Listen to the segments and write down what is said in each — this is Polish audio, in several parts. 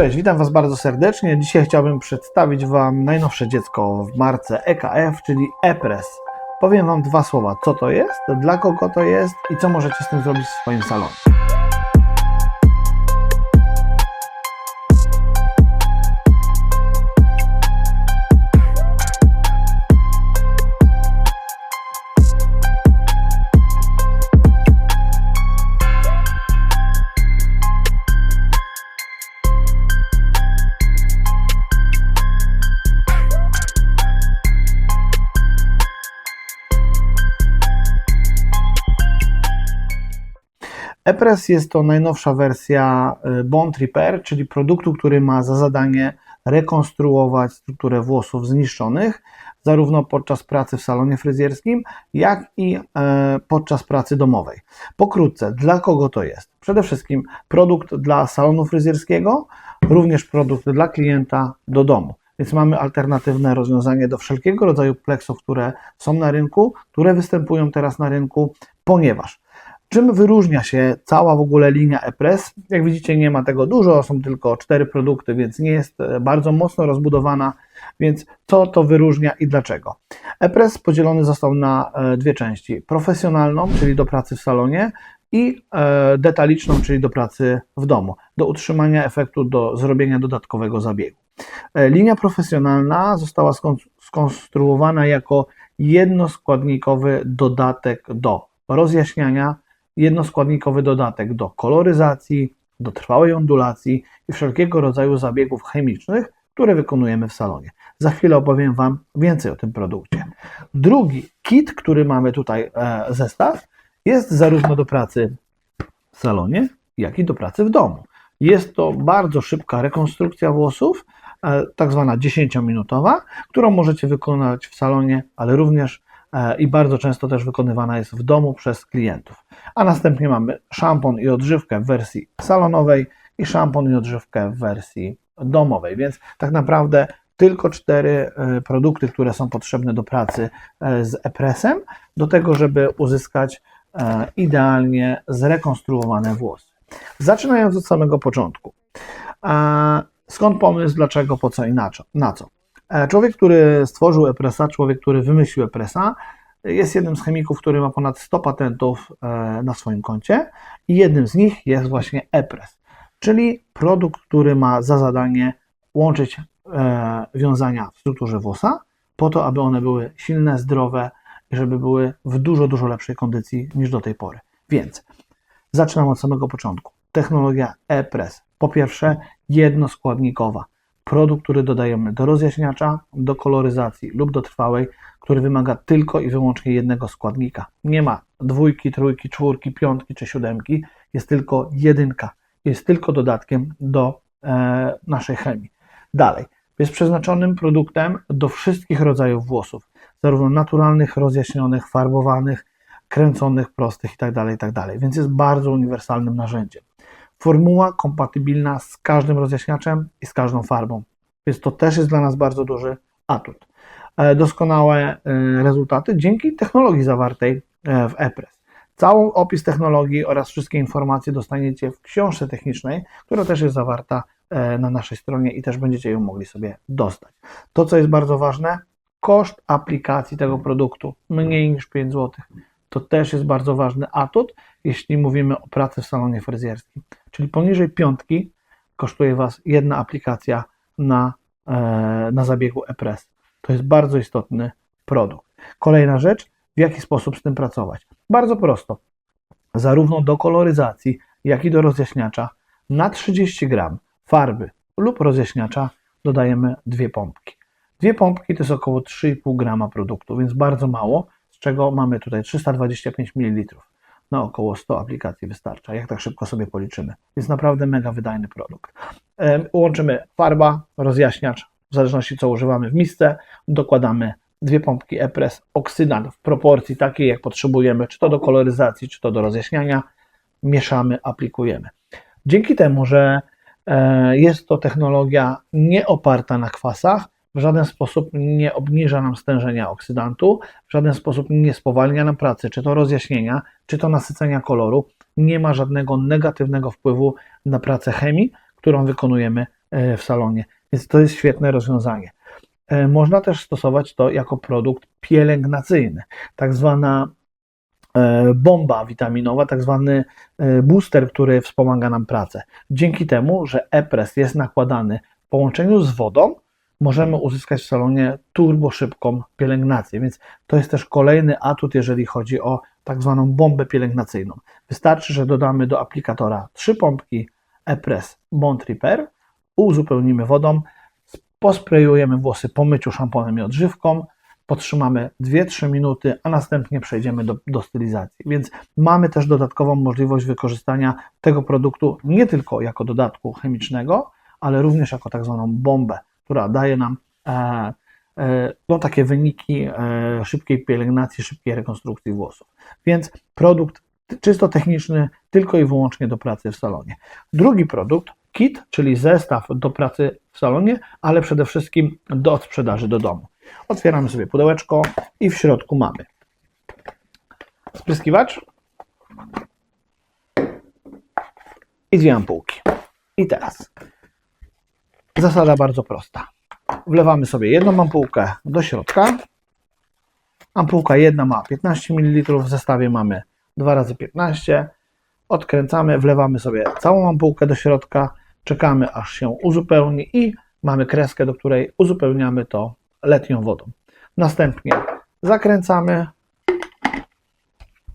Cześć, witam Was bardzo serdecznie. Dzisiaj chciałbym przedstawić Wam najnowsze dziecko w marce EKF, czyli EPRES. Powiem Wam dwa słowa, co to jest, dla kogo to jest i co możecie z tym zrobić w swoim salonie. EPRES jest to najnowsza wersja y, Bond Repair, czyli produktu, który ma za zadanie rekonstruować strukturę włosów zniszczonych, zarówno podczas pracy w salonie fryzjerskim, jak i e, podczas pracy domowej. Pokrótce, dla kogo to jest? Przede wszystkim produkt dla salonu fryzjerskiego, również produkt dla klienta do domu. Więc mamy alternatywne rozwiązanie do wszelkiego rodzaju pleksów, które są na rynku, które występują teraz na rynku, ponieważ Czym wyróżnia się cała w ogóle linia EPRES? Jak widzicie, nie ma tego dużo, są tylko cztery produkty, więc nie jest e, bardzo mocno rozbudowana. Więc co to wyróżnia i dlaczego? EPRES podzielony został na e, dwie części: profesjonalną, czyli do pracy w salonie, i e, detaliczną, czyli do pracy w domu, do utrzymania efektu, do zrobienia dodatkowego zabiegu. Linia profesjonalna została skonstruowana jako jednoskładnikowy dodatek do rozjaśniania jednoskładnikowy dodatek do koloryzacji, do trwałej ondulacji i wszelkiego rodzaju zabiegów chemicznych, które wykonujemy w salonie. Za chwilę opowiem Wam więcej o tym produkcie. Drugi kit, który mamy tutaj e, zestaw, jest zarówno do pracy w salonie, jak i do pracy w domu. Jest to bardzo szybka rekonstrukcja włosów, e, tak zwana 10-minutowa, którą możecie wykonać w salonie, ale również i bardzo często też wykonywana jest w domu przez klientów. A następnie mamy szampon i odżywkę w wersji salonowej i szampon i odżywkę w wersji domowej, więc tak naprawdę tylko cztery e, produkty, które są potrzebne do pracy e, z epresem, do tego, żeby uzyskać idealnie zrekonstruowane włosy. Zaczynając od samego początku. Skąd pomysł, dlaczego, po co i na co? E, człowiek, który stworzył Epresa, człowiek, który wymyślił Epresa, jest jednym z chemików, który ma ponad 100 patentów e, na swoim koncie i jednym z nich jest właśnie Epres, czyli produkt, który ma za zadanie łączyć e, wiązania w strukturze włosa po to, aby one były silne, zdrowe i żeby były w dużo, dużo lepszej kondycji niż do tej pory. Więc zaczynam od samego początku. Technologia Epres. Po pierwsze, jednoskładnikowa produkt, który dodajemy do rozjaśniacza, do koloryzacji lub do trwałej, który wymaga tylko i wyłącznie jednego składnika. Nie ma dwójki, trójki, czwórki, piątki czy siódemki, jest tylko jedynka. Jest tylko dodatkiem do e, naszej chemii. Dalej, jest przeznaczonym produktem do wszystkich rodzajów włosów, zarówno naturalnych, rozjaśnionych, farbowanych, kręconych, prostych itd., tak itd. Tak Więc jest bardzo uniwersalnym narzędziem. Formuła kompatybilna z każdym rozjaśniaczem i z każdą farbą. Więc to też jest dla nas bardzo duży atut. E, doskonałe e, rezultaty dzięki technologii zawartej e, w EPRES. Cały opis technologii oraz wszystkie informacje dostaniecie w książce technicznej, która też jest zawarta na naszej stronie i też będziecie ją mogli sobie dostać. To, co jest bardzo ważne, koszt aplikacji tego produktu mniej niż 5 zł. To też jest bardzo ważny atut, jeśli mówimy o pracy w salonie fryzjerskim. Czyli poniżej piątki kosztuje Was jedna aplikacja na, e, na zabiegu EPRES. To jest bardzo istotny produkt. Kolejna rzecz, w jaki sposób z tym pracować? Bardzo prosto. Zarówno do koloryzacji, jak i do rozjaśniacza na 30 gram farby lub rozjaśniacza dodajemy dwie pompki. Dwie pompki to jest około 3,5 grama produktu, więc bardzo mało, czego mamy tutaj 325 ml na około 100 aplikacji wystarcza, jak tak szybko sobie policzymy. Jest naprawdę mega wydajny produkt. Łączymy farba, rozjaśniacz, w zależności co używamy w misce, dokładamy dwie pompki EPRES, oksydant w proporcji takiej jak potrzebujemy, czy to do koloryzacji, czy to do rozjaśniania, mieszamy, aplikujemy. Dzięki temu, że e, jest to technologia nie oparta na kwasach, w żaden sposób nie obniża nam stężenia oksydantu, w żaden sposób nie spowalnia nam pracy, czy to rozjaśnienia, czy to nasycenia koloru. Nie ma żadnego negatywnego wpływu na pracę chemii, którą wykonujemy e, w salonie, więc to jest świetne rozwiązanie. E, Można też stosować to jako produkt pielęgnacyjny, tak zwana e, bomba witaminowa, tak zwany booster, który wspomaga nam pracę. Dzięki temu, że e-press jest nakładany w połączeniu z wodą, możemy uzyskać w salonie turbo szybką pielęgnację, więc to jest też kolejny atut, jeżeli chodzi o tak zwaną bombę pielęgnacyjną. Wystarczy, że dodamy do aplikatora trzy pompki e-press Bond Repair, uzupełnimy wodą, posprejujemy włosy po myciu szamponem i odżywką, podtrzymamy 2-3 minuty, a następnie przejdziemy do, do stylizacji. Więc mamy też dodatkową możliwość wykorzystania tego produktu nie tylko jako dodatku chemicznego, ale również jako tak zwaną bombę, która daje nam e, e, no, takie wyniki e, szybkiej pielęgnacji, szybkiej rekonstrukcji włosów. Więc produkt czysto techniczny, tylko i wyłącznie do pracy w salonie. Drugi produkt, kit, czyli zestaw do pracy w salonie, ale przede wszystkim do sprzedaży do domu. Otwieramy sobie pudełeczko i w środku mamy spryskiwacz i dwie ampułki. I teraz zasada bardzo prosta. Wlewamy sobie jedną ampułkę do środka. Ampułka jedna ma 15 ml, w zestawie mamy 2 razy 15 Odkręcamy, wlewamy sobie całą ampułkę do środka, czekamy aż się uzupełni i mamy kreskę, do której uzupełniamy to letnią wodą. Następnie zakręcamy,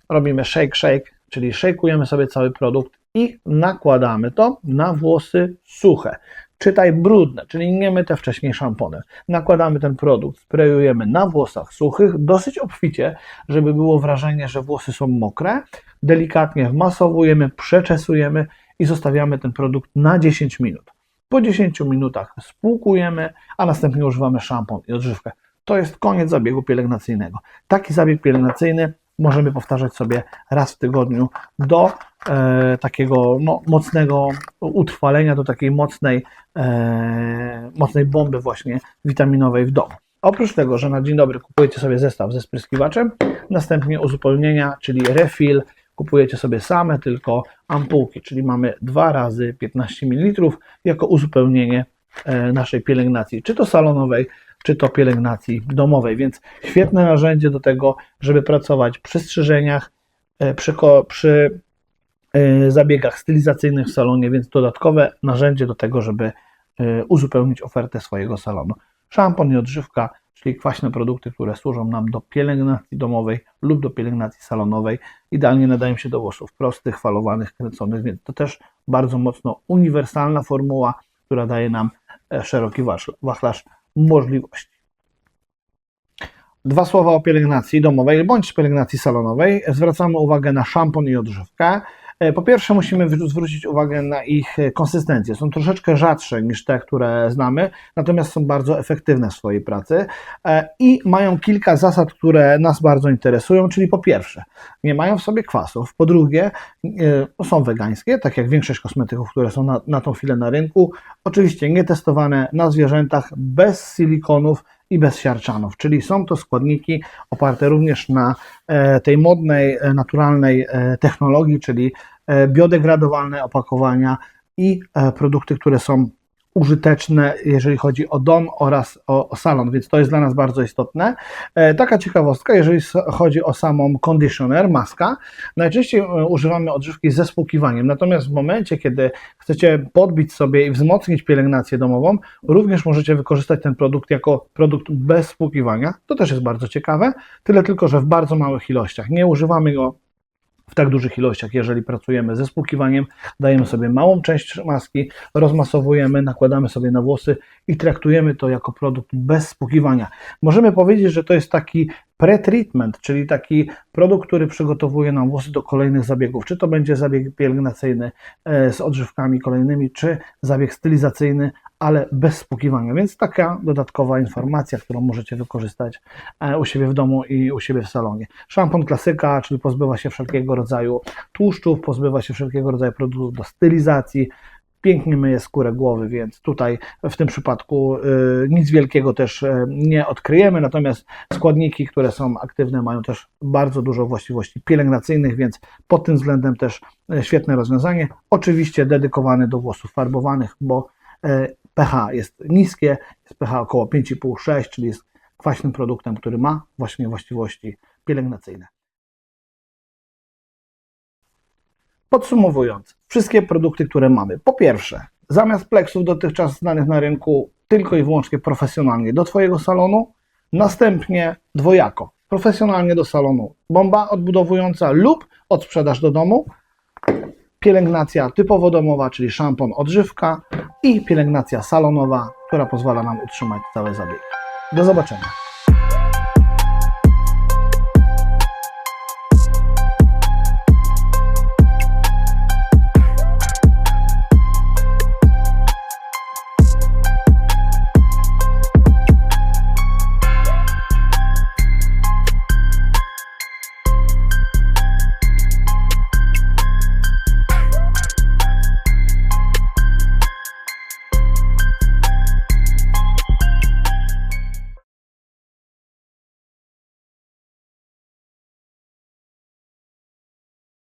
robimy shake shake, czyli szejkujemy sobie cały produkt i nakładamy to na włosy suche. Czytaj brudne, czyli nie myte wcześniej szamponem. Nakładamy ten produkt, sprayujemy na włosach suchych, dosyć obficie, żeby było wrażenie, że włosy są mokre. Delikatnie wmasowujemy, przeczesujemy i zostawiamy ten produkt na 10 minut. Po 10 minutach spłukujemy, a następnie używamy szampon i odżywkę. To jest koniec zabiegu pielęgnacyjnego. Taki zabieg pielęgnacyjny możemy powtarzać sobie raz w tygodniu do e, takiego no, mocnego utrwalenia, do takiej mocnej, e, mocnej bomby właśnie witaminowej w domu. Oprócz tego, że na dzień dobry kupujecie sobie zestaw ze spryskiwaczem, następnie uzupełnienia, czyli refill, kupujecie sobie same tylko ampułki, czyli mamy 2 razy 15 ml jako uzupełnienie e, naszej pielęgnacji, czy to salonowej, czy to pielęgnacji domowej, więc świetne narzędzie do tego, żeby pracować przy strzyżeniach, e, przy, przy zabiegach stylizacyjnych w salonie, więc dodatkowe narzędzie do tego, żeby e, uzupełnić ofertę swojego salonu. Szampon i odżywka, czyli kwaśne produkty, które służą nam do pielęgnacji domowej lub do pielęgnacji salonowej, idealnie nadają się do włosów prostych, falowanych, kręconych, więc to też bardzo mocno uniwersalna formuła, która daje nam e, szeroki wachlarz możliwości. Dwa słowa o pielęgnacji domowej bądź pielęgnacji salonowej. Zwracamy uwagę na szampon i odżywkę. E, Po pierwsze, musimy zwrócić uwagę na ich e, konsystencję. Są troszeczkę rzadsze niż te, które znamy, natomiast są bardzo efektywne w swojej pracy e, i mają kilka zasad, które nas bardzo interesują. Czyli po pierwsze, nie mają w sobie kwasów. Po drugie, e, są wegańskie, tak jak większość kosmetyków, które są na, na tą chwilę na rynku. Oczywiście nie testowane na zwierzętach, bez silikonów i bez siarczanów, czyli są to składniki oparte również na e, tej modnej, e, naturalnej e, technologii, czyli biodegradowalne opakowania i produkty, które są użyteczne, jeżeli chodzi o dom oraz o, o salon, więc to jest dla nas bardzo istotne. E, Taka ciekawostka, jeżeli chodzi o samą conditioner, maska, najczęściej e, używamy odżywki ze spłukiwaniem, natomiast w momencie, kiedy chcecie podbić sobie i wzmocnić pielęgnację domową, również możecie wykorzystać ten produkt jako produkt bez spłukiwania. To też jest bardzo ciekawe, tyle tylko, że w bardzo małych ilościach. Nie używamy go w tak dużych ilościach, jeżeli pracujemy ze spłukiwaniem, dajemy sobie małą część maski, rozmasowujemy, nakładamy sobie na włosy i traktujemy to jako produkt bez spłukiwania. Możemy powiedzieć, że to jest taki pre-treatment, czyli taki produkt, który przygotowuje nam włosy do kolejnych zabiegów. Czy to będzie zabieg pielęgnacyjny e, z odżywkami kolejnymi, czy zabieg stylizacyjny, ale bez spłukiwania. Więc taka dodatkowa informacja, którą możecie wykorzystać e, u siebie w domu i u siebie w salonie. Szampon klasyka, czyli pozbywa się wszelkiego rodzaju tłuszczów, pozbywa się wszelkiego rodzaju produktów do stylizacji, pięknie myje skórę głowy, więc tutaj w tym przypadku y, nic wielkiego też y, nie odkryjemy, natomiast składniki, które są aktywne, mają też bardzo dużo właściwości pielęgnacyjnych, więc pod tym względem też y, świetne rozwiązanie. Oczywiście dedykowane do włosów farbowanych, bo pH jest niskie, jest pH około 5,5-6, czyli jest kwaśnym produktem, który ma właśnie właściwości pielęgnacyjne. Podsumowując, wszystkie produkty, które mamy. Po pierwsze, zamiast pleksów dotychczas znanych na rynku tylko i wyłącznie profesjonalnie do Twojego salonu, następnie dwojako. Profesjonalnie do salonu bomba odbudowująca lub odsprzedaż do domu, pielęgnacja typowo domowa, czyli szampon odżywka i pielęgnacja salonowa, która pozwala nam utrzymać całe zabiegi. Do zobaczenia.